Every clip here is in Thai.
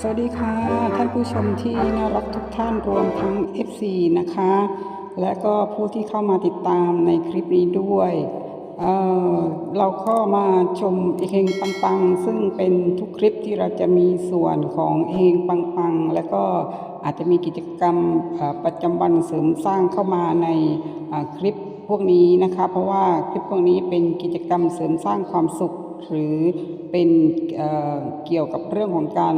สวัสดีค่ะ ท่านผู้ชมที่น่ารักทุกท่านรวมทั้ง FC นะคะ และก็ผู้ที่เข้ามาติดตามในคลิปนี้ด้วยเเราก็มาชมเฮงปังปังๆซึ่งเป็นทุกคลิปที่เราจะมีส่วนของเฮงปังปังๆและก็อาจจะมีกิจกรรมประจำวันเสริมสร้างเข้ามาในคลิปพวกนี้นะคะ เพราะว่าคลิปพวกนี้เป็นกิจกรรมเสริมสร้างความสุข หรือเป็นเเกี่ยวกับเรื่องของการ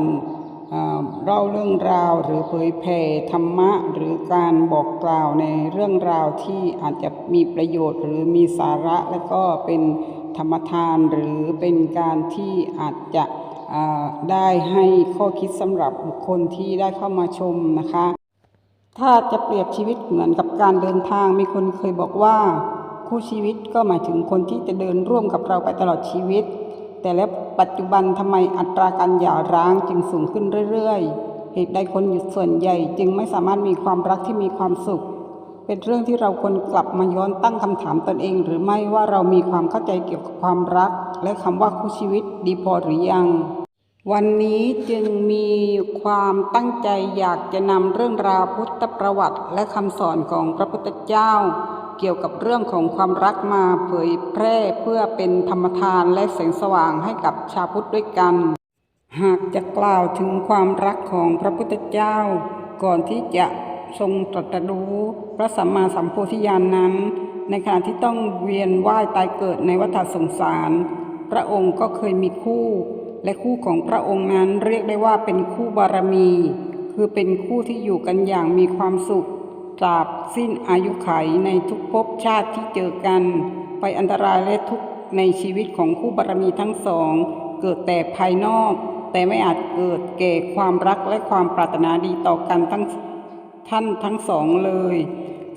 เล่าเรื่องราวหรือเผยแผ่ธรรมะหรือการบอกกล่าวในเรื่องราวที่อาจจะมีประโยชน์หรือมีสาระและก็เป็นธรรมทานหรือเป็นการที่อาจจะได้ให้ข้อคิดสำหรับบุคคลที่ได้เข้ามาชมนะคะ ถ้าจะเปรียบชีวิตเหมือนกับการเดินทาง มีคนเคยบอกว่าคู่ชีวิตก็หมายถึงคนที่จะเดินร่วมกับเราไปตลอดชีวิต แต่แล้วปัจจุบันทำไมอัตราการหย่าร้างจึงสูงขึ้นเรื่อยๆ เหตุใดคนส่วนใหญ่จึงไม่สามารถมีความรักที่มีความสุข เป็นเรื่องที่เราควรกลับมาย้อนตั้งคำถามตนเอง หรือไม่ว่าเรามีความเข้าใจเกี่ยวกับความรัก และคำว่าคู่ชีวิตดีพอหรือยัง วันนี้จึงมีความตั้งใจอยากจะนำเรื่องราวพุทธประวัติ และคำสอนของพระพุทธเจ้า เกี่ยวกับเรื่องของความรักมาเผยแพร่เพื่อเป็นธรรมทานและแสงสว่างให้กับชาวพุทธด้วยกัน หากจะกล่าวถึงความรักของพระพุทธเจ้า ก่อนที่จะทรงตรัสรู้พระสัมมาสัมโพธิญาณนนั้น ในขณะที่ต้องเวียนว่ายตายเกิดในวัฏสงสาร พระองค์ก็เคยมีคู่ และคู่ของพระองค์นั้นเรียกได้ว่าเป็นคู่บารมี คือเป็นคู่ที่อยู่กันอย่างมีความสุข ตราบสิ้นอายุไขในทุกภพชาติที่เจอกัน ไปอันตรายและทุกข์ในชีวิตของคู่บารมีทั้งสอง เกิดแต่ภายนอก แต่ไม่อาจเกิดแก่ความรักและความปรารถนาดีต่อกันทั้งท่านทั้งสองเลย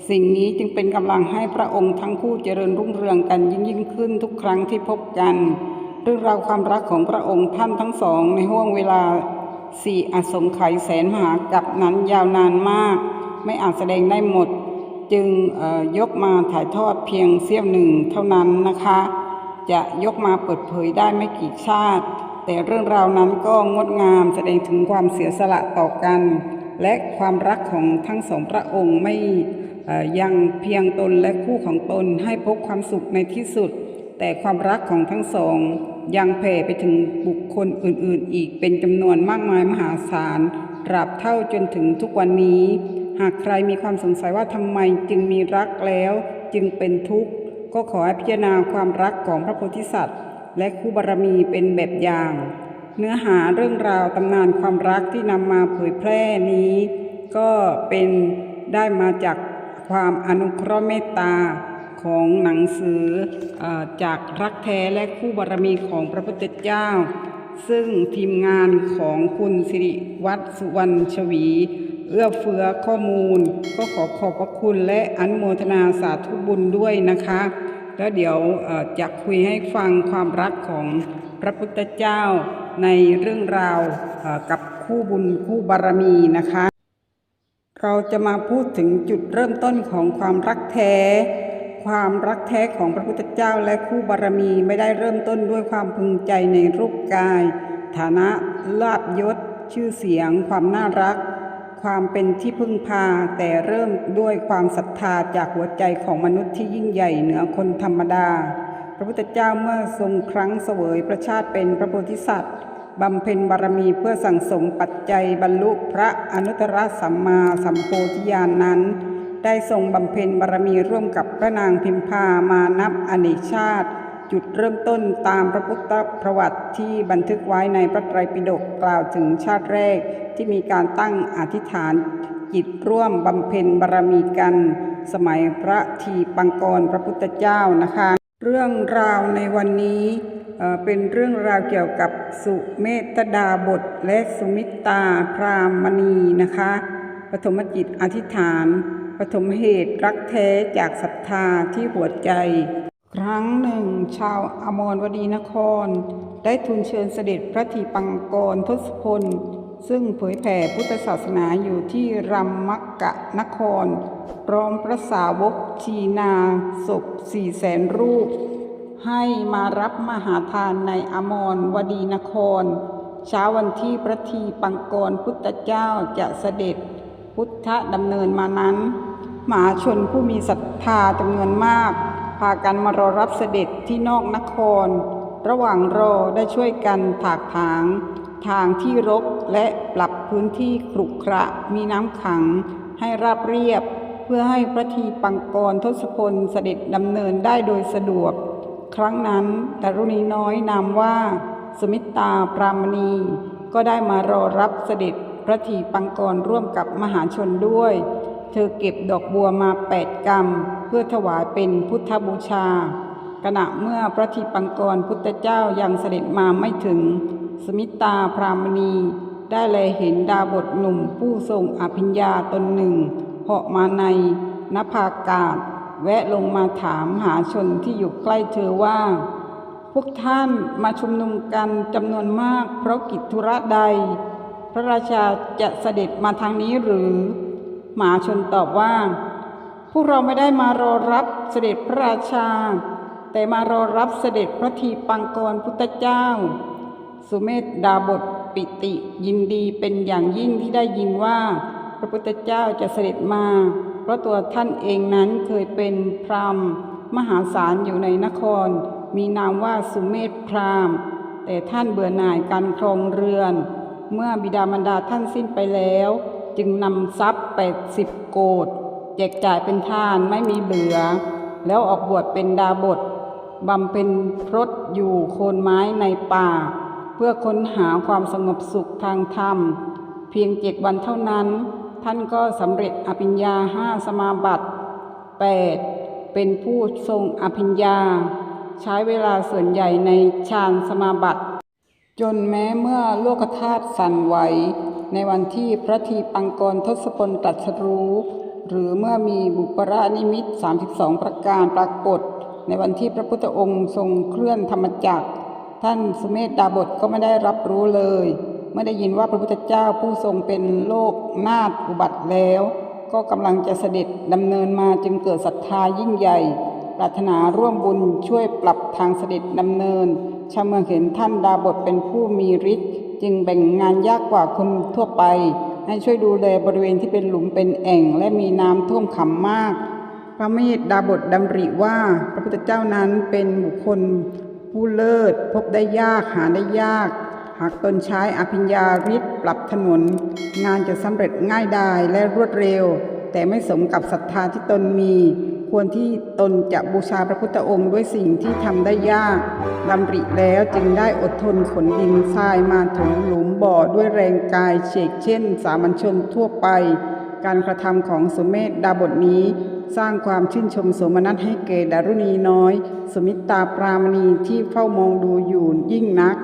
สิ่งนี้จึงเป็นกำลังให้พระองค์ทั้งคู่เจริญรุ่งเรืองกันยิ่งยิ่งขึ้นทุกครั้งที่พบกันเรื่องราวความรักของพระองค์ท่านทั้งสองในห่วงเวลาสี่อสงไขยแสนมหากับนั้นยาวนานมาก ไม่อาจแสดงได้หมด จึงยกมาถ่ายทอดเพียงเสี้ยวหนึ่งเท่านั้นนะคะ จะยกมาเปิดเผยได้ไม่กี่ชาติ แต่เรื่องราวนั้นก็งดงามแสดงถึงความเสียสละต่อกัน และความรักของทั้งสองพระองค์ไม่เอ่อยังเพียงตนและคู่ของตนให้พบความสุขในที่สุด แต่ความรักของทั้งสองยังแผ่ไปถึงบุคคลอื่นๆ อีกเป็นจำนวนมากมายมหาศาลตราบเท่าจนถึงทุกวันนี้ หากใครมีความสงสัยว่าทำไมจึงมีรักแล้วจึงเป็นทุกข์ก็ขอให้พิจารณาความรักของพระโพธิสัตว์ และคู่บารมีเป็นแบบอย่าง เนื้อหาเรื่องราวตำนานความรักที่นำมาเผยแพร่นี้ ก็เป็นได้มาจากความอนุเคราะห์เมตตาของหนังสืออจากรักแท้และคู่บารมีของพระพุทธเจ้า ซึ่งทีมงานของคุณสิริวัฒน์สุวรรณชวี เอื้อเฟื้อข้อมูล ก็ขอขอบพระคุณและอนุโมทนาสาธุบุญด้วยนะคะ แล้วเดี๋ยวจะคุยให้ฟังความรักของพระพุทธเจ้าในเรื่องราวกับคู่บุญคู่บารมีนะคะ เราจะมาพูดถึงจุดเริ่มต้นของความรักแท้ ความรักแท้ของพระพุทธเจ้าและคู่บารมีไม่ได้เริ่มต้นด้วยความพึงใจในรูปกาย ฐานะลาบยศ ชื่อเสียง ความน่ารัก ความเป็นที่พึ่งพาแต่เริ่มด้วยความศรัทธาจากหัวใจของมนุษย์ที่ยิ่งใหญ่เหนือคนธรรมดา พระพุทธเจ้าเมื่อทรงครั้งเสวยประชาติเป็นพระโพธิสัตว์บำเพ็ญบารมีเพื่อสั่งสมปัจจัยบรรลุพระอนุตตรสัมมาสัมโพธิญาณนนั้น ได้ทรงบำเพ็ญบารมีร่วมกับพระนางพิมพามานับอเนกชาติ จุดเริ่มต้นตามพระพุทธประวัติที่บันทึกไว้ในพระไตรปิฎกกล่าวถึงชาติแรกที่มีการตั้งอธิษฐานจิตร่วมบำเพ็ญบารมีกัน สมัยพระทีปังกรพระพุทธเจ้านะคะ เรื่องราวในวันนี้เเป็นเรื่องราวเกี่ยวกับสุเมตดาบทและสุมิตาพรามณีนะคะปฐมจิตอธิษฐานปฐมเหตุรักแท้จากศรัทธาที่หัวใจ ครั้งหนึ่ง ชาวอมรวดีนคร ได้ทูลเชิญเสด็จพระทีปังกรทศพล ซึ่งเผยแผ่พุทธศาสนาอยู่ที่รัมมักกะนคร พร้อมพระสาวกชีนาศพสี่แสนรูป ให้มารับมหาทานในอมรวดีนคร เช้าวันที่พระทีปังกรพุทธเจ้าจะเสด็จพุทธดำเนินมานั้นมหาชนผู้มีศรัทธาจำนวนมาก พากันมารอรับเสด็จที่นอกนคร ระหว่างรอได้ช่วยกันถากถาง ทางที่รกและปรับพื้นที่ขรุขระมีน้ำขัง ให้ราบเรียบ เพื่อให้พระทีปังกรทศพลเสด็จดำเนินได้โดยสะดวก ครั้งนั้นดารุณีน้อยนามว่า สมิตาปรามณีก็ได้มารอรับเสด็จพระทีปังกรร่วมกับมหาชนด้วย เธอเก็บดอกบัวมาแปดกรรมเพื่อถวายเป็นพุทธบูชา ขณะเมื่อพระทีปังกรพุทธเจ้ายังเสด็จมาไม่ถึง สมิตาพรามณีได้เลยเห็นดาบทหนุ่มผู้ทรงอภิญญาตนหนึ่งเหาะมาในนภาอากาศ แวะลงมาถามหาชนที่อยู่ใกล้เธอว่า พวกท่านมาชุมนุมกันจำนวนมากเพราะกิจธุระใด พระราชาจะเสด็จมาทางนี้หรือ หมาชนตอบว่า พวกเราไม่ได้มารอรับเสด็จพระราชา แต่มารอรับเสด็จพระทีปังกรพุทธเจ้า สุเมธดาบทปิติยินดีเป็นอย่างยิ่งที่ได้ยินว่า พระพุทธเจ้าจะเสด็จมา เพราะตัวท่านเองนั้นเคยเป็นพรามมหาศาลอยู่ในนคร มีนามว่าสุเมธพรามแต่ท่านเบื่อหน่ายการครองเรือน เมื่อบิดามารดาท่านสิ้นไปแล้ว จึงนำทรัพย์แปดสิบโกดแจกจ่ายเป็นทานไม่มีเหลือ แล้วออกบวชเป็นดาบทบำเพ็ญพรตอยู่โคนไม้ในป่า เพื่อค้นหาความสงบสุขทางธรรม เพียงเจ็ดวันเท่านั้น ท่านก็สำเร็จอภิญญาห้าสมาบัติ 8. เป็นผู้ทรงอภิญญา ใช้เวลาส่วนใหญ่ในฌานสมาบัติ จนแม้เมื่อโลกธาตุสั่นไหว ในวันที่พระทีปังกรทศพลตรัสรู้ หรือเมื่อมีบุปรานิมิต 32 ประการปรากฏ ในวันที่พระพุทธองค์ทรงเคลื่อนธรรมจักร ท่านสุเมธดาบทก็ไม่ได้รับรู้เลยเมื่อได้ยินว่าพระพุทธเจ้าผู้ทรงเป็นโลกนาถอุบัติแล้ว ก็กำลังจะเสด็จดำเนินมาจึงเกิดศรัทธายิ่งใหญ่ ปรารถนาร่วมบุญช่วยปรับทางเสด็จดำเนินชาวเมืองเห็นท่านดาบทเป็นผู้มีฤทธิ์ จึงแบ่งงานยากกว่าคนทั่วไป ให้ช่วยดูแลบริเวณที่เป็นหลุมเป็นแอ่ง และมีน้ำท่วมขังมาก พระเมธดาบทดำริว่า พระพุทธเจ้านั้นเป็นบุคคลผู้เลิศ พบได้ยากหาได้ยาก หากตนใช้อภิญญาฤทธิ์ปรับถนน งานจะสำเร็จง่ายดายและรวดเร็ว แต่ไม่สมกับศรัทธาที่ตนมี ควรที่ตนจะบูชาพระพุทธองค์ด้วยสิ่งที่ทำได้ยากดำริแล้วจึงได้อดทนขนดินทรายมาถมหลุมบ่อด้วยแรงกายเฉกเช่น สามัญชนทั่วไป การกระทำของสุเมธดาบทนี้สร้างความชื่นชมโสมนัสให้แก่ดารุณีน้อย สมิตาปรามณีที่เฝ้ามองดูอยู่ยิ่งนัก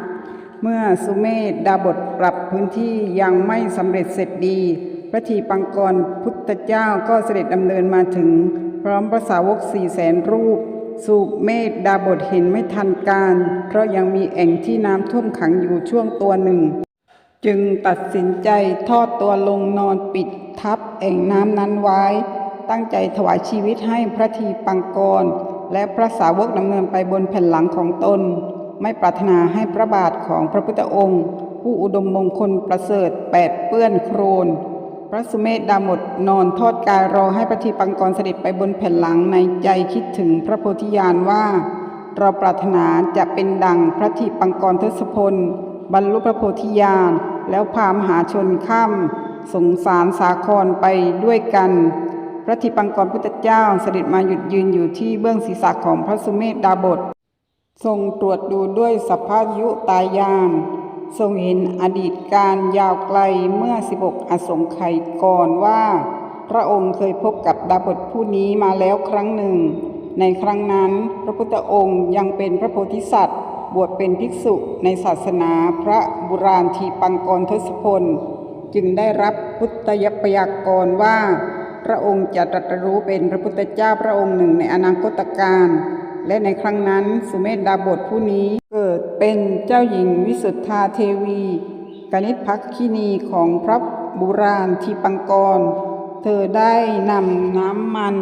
เมื่อสุเมธดาบทปรับพื้นที่ยังไม่สำเร็จเสร็จดี พระทีปังกรพุทธเจ้าก็เสด็จดำเนินมาถึง ร้อมพระสาวกสี่แสนรูปสุเมธดาบทเห็นไม่ทันการ เพราะยังมีแอ่งที่น้ำท่วมขังอยู่ช่วงตัวหนึ่ง จึงตัดสินใจทอดตัวลงนอนปิดทับแอ่งน้ำนั้นไว้ ตั้งใจถวายชีวิตให้พระทีปังกร และพระสาวกดำเนินไปบนแผ่นหลังของตน ไม่ปรารถนาให้พระบาทของพระพุทธองค์ ผู้อุดมมงคลประเสริฐแปดเปื้อนโครน พระสุเมธดาหมดนอนทอดกายรอให้พระทีปังกรเสด็จไปบนแผ่นหลังในใจคิดถึงพระโพธิญาณว่า เราปรารถนาจะเป็นดังพระทีปังกรทศพล บรรลุพระโพธิญาณ แล้วพามหาชนข้ามสงสารสาครไปด้วยกัน พระทีปังกรพุทธเจ้าเสด็จมาหยุดยืนอยู่ที่เบื้องศีรษะของพระสุเมธดาบททรงตรวจดูด้วยสัพพายุตายาน ทรงเห็นอดีตการยาวไกลเมื่อ 16 อสงไขยก่อนว่า พระองค์เคยพบกับดาบทผู้นี้มาแล้วครั้งหนึ่ง ในครั้งนั้นพระพุทธองค์ยังเป็นพระโพธิสัตว์ บวชเป็นภิกษุในศาสนาพระบุราณทีปังกรทศพล จึงได้รับพุทธยปยากรว่า พระองค์จะตรัสรู้เป็นพระพุทธเจ้าพระองค์หนึ่งในอนาคตการ และในครั้งนั้นสุเมธดาบทผู้นี้ เป็นเจ้าหญิงวิสุทธาเทวี กนิษฐภักคินีของพระบุราณทีปังกร เธอได้นำน้ำมัน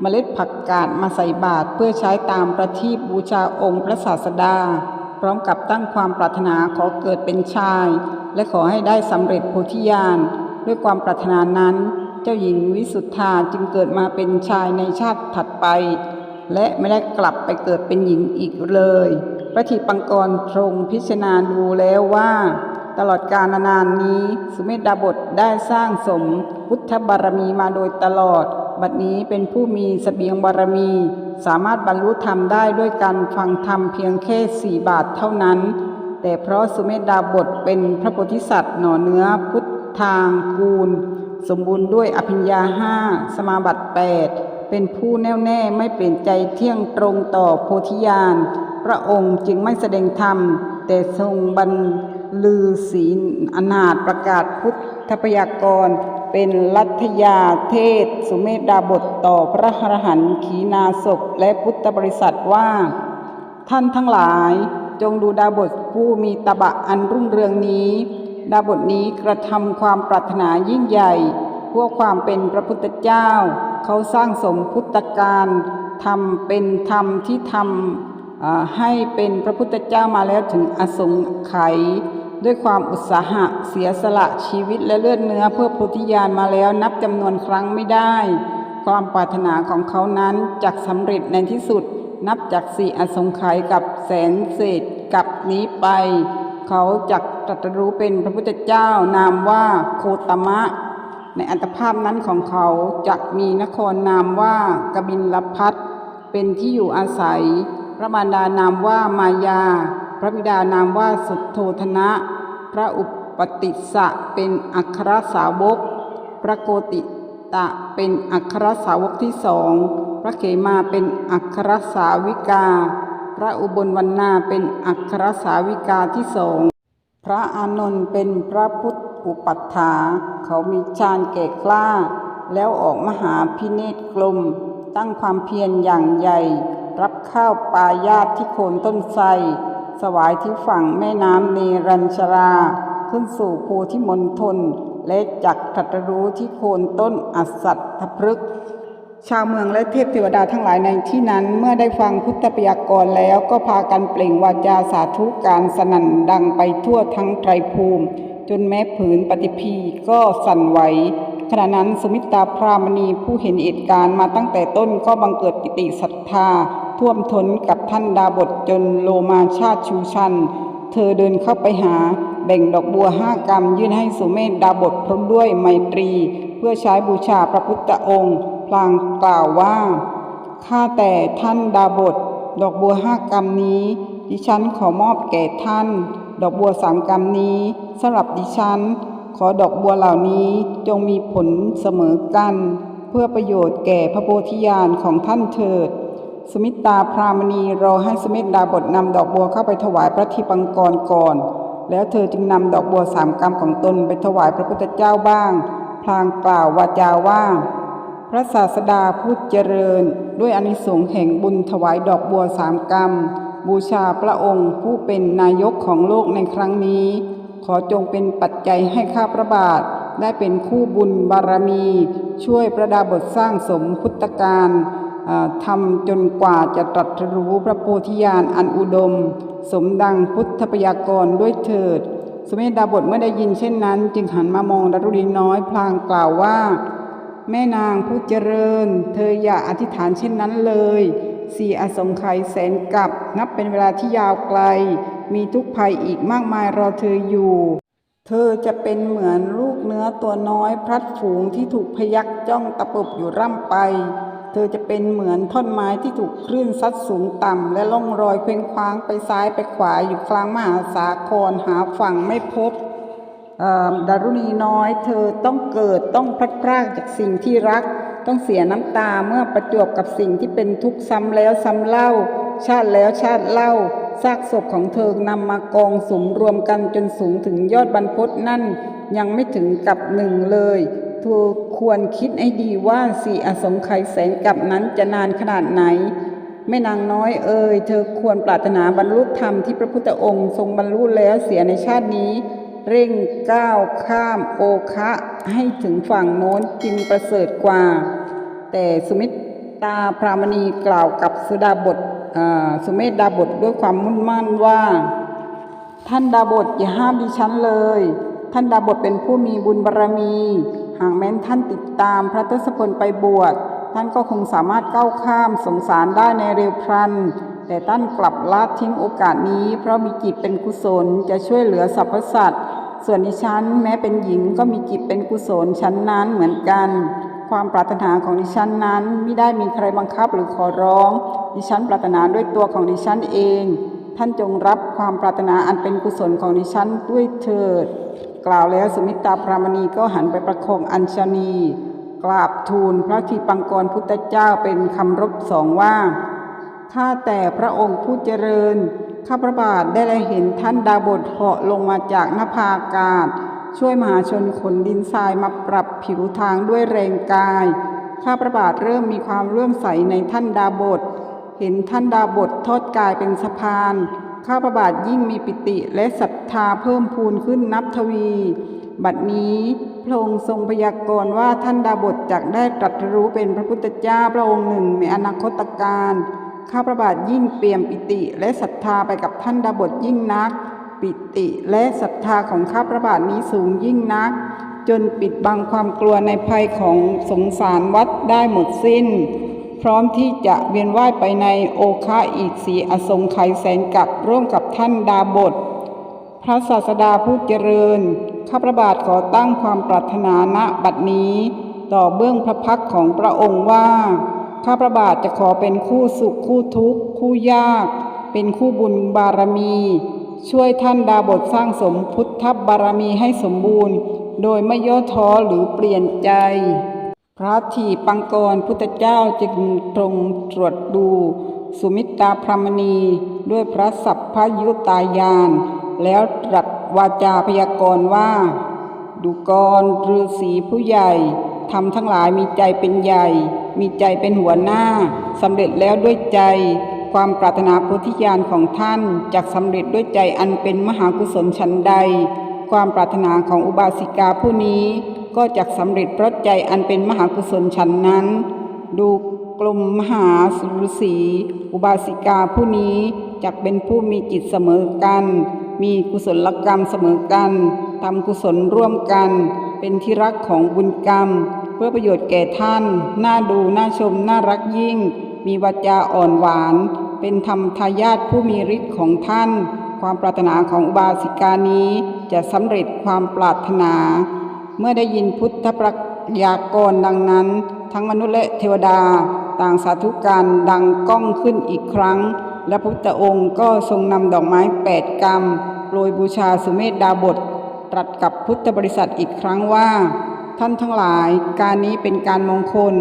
เมล็ดผักกาดมาใส่บาตรเพื่อใช้ตามประทีปบูชาองค์พระศาสดา พร้อมกับตั้งความปรารถนาขอเกิดเป็นชาย และขอให้ได้สำเร็จโพธิญาณด้วยความปรารถนานั้น เจ้าหญิงวิสุทธาจึงเกิดมาเป็นชายในชาติถัดไป และไม่ได้กลับไปเกิดเป็นหญิงอีกเลย ระทีปังกรทรงพิจารณาดูแล้วว่า ตลอดกาลนานนี้ สุเมธดาบทได้สร้างสมพุทธบารมีมาโดยตลอด บัดนี้เป็นผู้มีสเสบียงบารมี สามารถบรรลุธรรมได้ด้วยการฟังธรรมเพียงแค่สี่บาทเท่านั้น แต่เพราะสุเมธดาบทเป็นพระโพธิสัตว์หน่อเนื้อพุทธทางกูล สมบูรณ์ด้วยอภิญญาห้าสมาบัติแปดเป็นผู้แน่วแน่ไม่เปลี่ยนใจเที่ยงตรงต่อโพธิญาณ พระองค์จึงไม่แสดงธรรม แต่ทรงบรรลือศีลอนาถประกาศพุทธพยากรเป็นลัทธยาเทศสุเมธดาบทต่อพระอรหันต์ขีณาศพและพุทธบริษัทว่า ท่านทั้งหลายจงดูดาบทผู้มีตบะอันรุ่งเรืองนี้ ดาบทนี้กระทำความปรารถนายิ่งใหญ่เพื่อความเป็นพระพุทธเจ้า เขาสร้างสมพุทธการทำเป็นธรรมที่ทำ ให้เป็นพระพุทธเจ้ามาแล้วถึงอสงไขยด้วยความอุตสาหะเสียสละชีวิตและเลือดเนื้อเพื่อโพธิญาณมาแล้วนับจำนวนครั้งไม่ได้ ความปรารถนาของเขานั้นจักสำเร็จในที่สุด นับจากสี่อสงไขยกับแสนเศษกับนี้ไป เขาจักตรัสรู้เป็นพระพุทธเจ้านามว่าโคตมะ ในอัตภาพนั้นของเขาจะมีนครนามว่ากบินลพัทเป็นที่อยู่อาศัย พระมารดานามว่ามายา พระบิดานามว่าสุทโธธนะ พระอุปติสะเป็นอัครสาวก พระโกติตะเป็นอัครสาวกที่สอง พระเขมาเป็นอัครสาวิกา พระอุบลวรรณาเป็นอัครสาวิกาที่สอง พระอานนท์เป็นพระพุทธอุปัฏฐา เขามีฌานแก่กล้า แล้วออกมหาพิเนศกลม ตั้งความเพียรอย่างใหญ่ รับข้าวปลายาตที่โคนต้นไทรสวายที่ฝั่งแม่น้ำเนรัญชรา ขึ้นสู่โพธิมณฑลและจักตรัสรู้ที่โคนต้นอัสสัตถพฤกษ์ชาวเมืองและเทพเทวดาทั้งหลายในที่นั้น เมื่อได้ฟังพุทธปยากรแล้วก็พากันเปล่งวาจาสาธุการสนั่นดังไปทั่วทั้งไตรภูมิ จนแม้ผืนปฏิพีก็สั่นไหวขณะนั้นสมิตาพรามณีผู้เห็นเหตุการณ์มาตั้งแต่ต้นก็บังเกิดปิติศรัทธา ท่วมท้นกับท่านดาบทจนโลมาชาติชูชัน เธอเดินเข้าไปหา แบ่งดอกบัวห้ากรรมยื่นให้สุเมธดาบทพร้อมด้วยไมตรี เพื่อใช้บูชาพระพุทธองค์ พลางกล่าวว่า ข้าแต่ท่านดาบท ดอกบัวห้ากรรมนี้ ดิฉันขอมอบแก่ท่าน ดอกบัวสามกรรมนี้สำหรับดิฉัน ขอดอกบัวเหล่านี้จงมีผลเสมอกัน เพื่อประโยชน์แก่พระโพธิญาณของท่านเถิด สมิตาพรามณีรอให้สมิตดาบทนำดอกบัวเข้าไปถวายพระทิปังกรก่อน แล้วเธอจึงนำดอกบัวสามกรรมของตนไปถวายพระพุทธเจ้าบ้าง พลางกล่าววาจาว่า พระศาสดาผู้เจริญ ด้วยอนิสงส์แห่งบุญถวายดอกบัวสามกรรม บูชาพระองค์ผู้เป็นนายกของโลกในครั้งนี้ ขอจงเป็นปัจจัยให้ข้าพระบาทได้เป็นคู่บุญบารมี ช่วยประดาบทสร้างสมพุทธการ ทำจนกว่าจะตรัสรู้พระโพธิญาณอันอุดม สมดังพุทธพยากรด้วยเถิด สมเด็จดาบทเมื่อได้ยินเช่นนั้น จึงหันมามองดารุณีน้อยพลางกล่าวว่า แม่นางผู้เจริญ เธออย่าอธิษฐานเช่นนั้นเลยสี่อสงไขยแสนกับนับเป็นเวลาที่ยาวไกล มีทุกภัยอีกมากมายรอเธออยู่ เธอจะเป็นเหมือนลูกเนื้อตัวน้อยพลัดฝูงที่ถูกพยักจ้องตะปบอยู่ร่ำไป เธอจะเป็นเหมือนท่อนไม้ที่ถูกคลื่นซัดสูงต่ำ และล่องรอยเคว้งคว้างไปซ้ายไปขวาอยู่กลางมหาสาครหาฝั่งไม่พบดารุณีน้อย เธอต้องเกิดต้องพลัดพรากจากสิ่งที่รัก ต้องเสียน้ำตาเมื่อประจวบกับสิ่งที่เป็นทุกข์ซ้ำแล้วซ้ำเล่า ชาติแล้วชาติเล่าซากศพของเธอนำมากองสมรวมกันจนสูงถึงยอดบรรพตนั่น ยังไม่ถึงกับหนึ่งเลยเธอ ควรคิดให้ดีว่าสี่อสงไขยแสนกับนั้นจะนานขนาดไหนแม่นางน้อยเอ่ยเธอควรปรารถนาบรรลุธรรมที่พระพุทธองค์ทรงบรรลุแล้วเสียในชาตินี้ เร่งก้าวข้ามโอคะให้ถึงฝั่งโน้นจึงประเสริฐกว่า แต่สุมิตราพรามณีกล่าวกับสุดาบทอ่าสุเมธดาบทด้วยความมุ่นมั่นว่า ท่านดาบทอย่าห้ามดิฉันเลย ท่านดาบทเป็นผู้มีบุญบารรมี หากแม้นท่านติดตามพระทศพลไปบวช ท่านก็คงสามารถก้าวข้ามสงสารได้ในเร็วพลัน แต่ท่านกลับละทิ้งโอกาสนี้ เพราะมีจิตเป็นกุศลจะช่วยเหลือสรรพสัตว์ ส่วนดิฉันแม้เป็นหญิงก็มีจิตเป็นกุศลชั้นนั้นเหมือนกัน ความปรารถนาของดิฉันนั้นไม่ได้มีใครบังคับหรือขอร้อง ดิฉันปรารถนาด้วยตัวของดิฉันเอง ท่านจงรับความปรารถนาอันเป็นกุศลของดิฉันด้วยเถิด กล่าวแล้วสมิตราพรามณีก็หันไปประคองอัญชนี กราบทูลพระทีปังกรพุทธเจ้าเป็นคำรบสองว่าข้าแต่พระองค์ผู้เจริญ ข้าพระบาทได้ได้เห็นท่านดาบทเหาะลงมาจากนภาอากาศ ช่วยมหาชนขนดินทรายมาปรับผิวทางด้วยแรงกาย ข้าพระบาทเริ่มมีความเลื่อมใสในท่านดาบท เห็นท่านดาบททอดกายเป็นสะพาน ข้าพระบาทยิ่งมีปิติและศรัทธาเพิ่มพูนขึ้นนับทวี บัดนี้พระองค์ทรงพยากรณ์ว่าท่านดาบทจักได้ตรัสรู้เป็นพระพุทธเจ้าพระองค์หนึ่งในอนาคตการข้าพระบาทยิ่งเปี่ยมปิติและศรัทธาไปกับท่านดาบทยิ่งนัก ปิติและศรัทธาของข้าพระบาทนี้สูงยิ่งนัก จนปิดบังความกลัวในภัยของสงสารวัดได้หมดสิ้น พร้อมที่จะเวียนว่ายไปในโอคาอีกสีอสงไขยแสนกับร่วมกับท่านดาบท พระศาสดาผู้เจริญ ข้าพระบาทขอตั้งความปรารถนาณบัดนี้ ต่อเบื้องพระพักของพระองค์ว่า ข้าพระบาทจะขอเป็นคู่สุขคู่ทุกข์ คู่ยาก เป็นคู่บุญบารมี ช่วยท่านดาบทสร้างสมพุทธบารมีให้สมบูรณ์ โดยไม่ย่อท้อหรือเปลี่ยนใจ พระทีปังกรพุทธเจ้าจึงตรงตรวจดู สุมิตราพรมณีด้วยพระสัพพยุตายาน แล้วตรัสวาจาพยากรณ์ว่า ดูกรฤาษีผู้ใหญ่ทำทั้งหลายมีใจเป็นใหญ่ มีใจเป็นหัวหน้าสำเร็จแล้วด้วยใจ ความปรารถนาโพธิญาณของท่านจักสำเร็จด้วยใจอันเป็นมหากุศลชั้นใด ความปรารถนาของอุบาสิกาผู้นี้ก็จักสำเร็จเพราะใจอันเป็นมหากุศลชั้นนั้น ดูกลุ่มมหาสุรสี อุบาสิกาผู้นี้จักเป็นผู้มีจิตเสมอกัน มีกุศลกรรมเสมอกันทำกุศลร่วมกัน เป็นที่รักของบุญกรรม เพื่อประโยชน์แก่ท่าน น่าดูน่าชมน่ารักยิ่ง มีวาจาอ่อนหวาน เป็นธรรมทายาทผู้มีฤทธิ์ของท่าน ความปรารถนาของอุบาสิกานี้จะสำเร็จความปรารถนา เมื่อได้ยินพุทธประยากรณ์ดังนั้น ทั้งมนุษย์และเทวดาต่างสาธุการดังก้องขึ้นอีกครั้ง และพระพุทธองค์ก็ทรงนำดอกไม้แปดกรรมโปรยบูชาสุเมธดาบท ตรัสกับพุทธบริษัทอีกครั้งว่า ท่านทั้งหลายการนี้เป็นการมงคล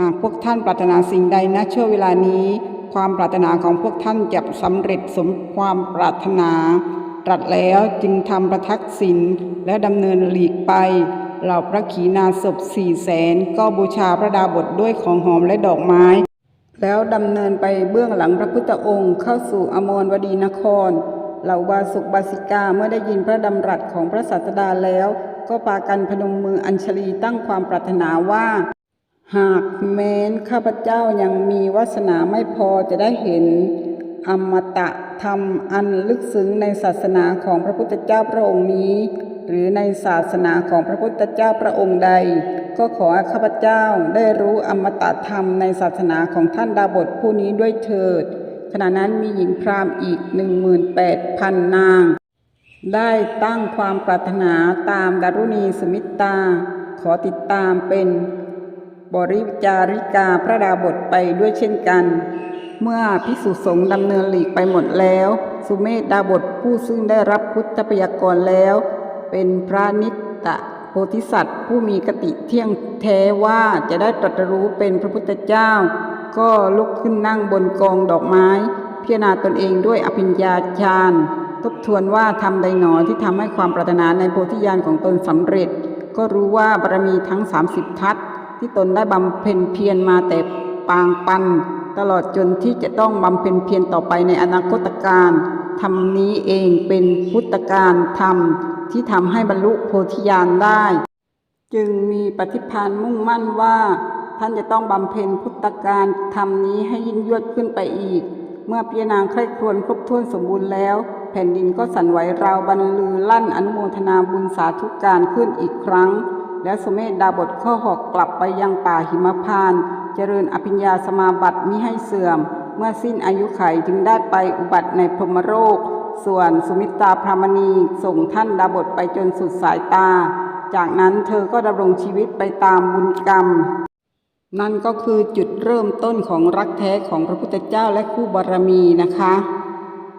หากพวกท่านปรารถนาสิ่งใดณช่วงเวลานี้ ความปรารถนาของพวกท่านจะสำเร็จสมความปรารถนา ตรัสแล้วจึงทำประทักษิณและดำเนินหลีกไปเหล่าพระขีณาสพสี่แสนก็บูชาพระดาบทด้วยของหอมและดอกไม้ แล้วดำเนินไปเบื้องหลังพระพุทธองค์เข้าสู่อมรวดีนคร เหล่าบาสุกบาสิกาเมื่อได้ยินพระดำรัสของพระศาสดาแล้ว ก็ปากันพนมมืออัญชลีตั้งความปรารถนาว่า หากแม้นข้าพเจ้ายังมีวาสนาไม่พอจะได้เห็น อมตะธรรมอันลึกซึ้งในศาสนาของพระพุทธเจ้าพระองค์นี้ หรือในศาสนาของพระพุทธเจ้าพระองค์ใด ก็ขอให้ข้าพเจ้าได้รู้อมตะธรรมในศาสนาของท่านดาบทผู้นี้ด้วยเถิด ขณะนั้นมีหญิงพราหมณ์อีก 18,000 นาง ได้ตั้งความปรารถนาตามดารุณีสมิตา ขอติดตามเป็น บริจาริกาพระดาบทไปด้วยเช่นกัน เมื่อพิสุสงดำเนินหลีกไปหมดแล้ว สุเมธดาบทผู้ซึ่งได้รับพุทธพยากรแล้ว เป็นพระนิตตะโพธิสัตว์ ผู้มีกติเที่ยงแท้ว่าจะได้ตรัสรู้เป็นพระพุทธเจ้า ก็ลุกขึ้นนั่งบนกองดอกไม้ พิจารณาตนเองด้วยอภิญญาฌานทบทวนว่าทำใดหนอที่ทำให้ความปรารถนาในโพธิญาณของตนสำเร็จ ก็รู้ว่าบารมีทั้ง 30 ทัศ ที่ตนได้บำเพ็ญเพียรมาแต่ปางปัน ตลอดจนที่จะต้องบำเพ็ญเพียรต่อไปในอนาคตการธรรมนี้เองเป็นพุทธการธรรมที่ทำให้บรรลุโพธิญาณได้ จึงมีปฏิพานมุ่งมั่นว่า ท่านจะต้องบำเพ็ญพุทธการธรรมนี้ให้ยิ่งยวดขึ้นไปอีก เมื่อพิจารณาใคร่ครวญครบถ้วนสมบูรณ์แล้ว แผ่นดินก็สั่นไหวราวบรรลือลั่นอนุโมทนาบุญสาธุการขึ้นอีกครั้ง แล้วสุเมธดาบทก็หอกกลับไปยังป่าหิมพานต์เจริญอภิญญาสมาบัติมิให้เสื่อม เมื่อสิ้นอายุไขจึงได้ไปอุบัติในพรหมโลกส่วนสุมิตราพรามณีส่งท่านดาบทไปจนสุดสายตา จากนั้นเธอก็ดำรงชีวิตไปตามบุญกรรม นั่นก็คือจุดเริ่มต้นของรักแท้ของพระพุทธเจ้าและคู่บารมีนะคะ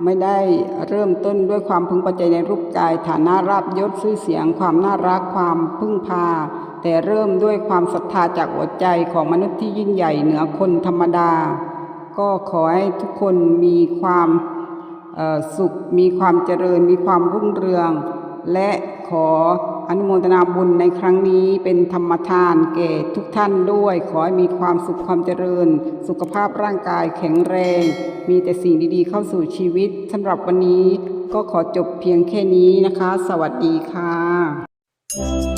ไม่ได้เริ่มต้นด้วยความพึงพอใจในรูปกาย ฐานะราบยศชื่อเสียง ความน่ารักความพึ่งพา แต่เริ่มด้วยความศรัทธาจากหัวใจของมนุษย์ที่ยิ่งใหญ่เหนือคนธรรมดา ก็ขอให้ทุกคนมีความสุข มีความเจริญ มีความรุ่งเรือง และขอ อนุโมทนาบุญในครั้งนี้เป็นธรรมทานแก่ทุกท่านด้วย ขอให้มีความสุขความเจริญ สุขภาพร่างกายแข็งแรง มีแต่สิ่งดีๆ เข้าสู่ชีวิตสำหรับวันนี้ก็ขอจบเพียงแค่นี้นะคะ สวัสดีค่ะ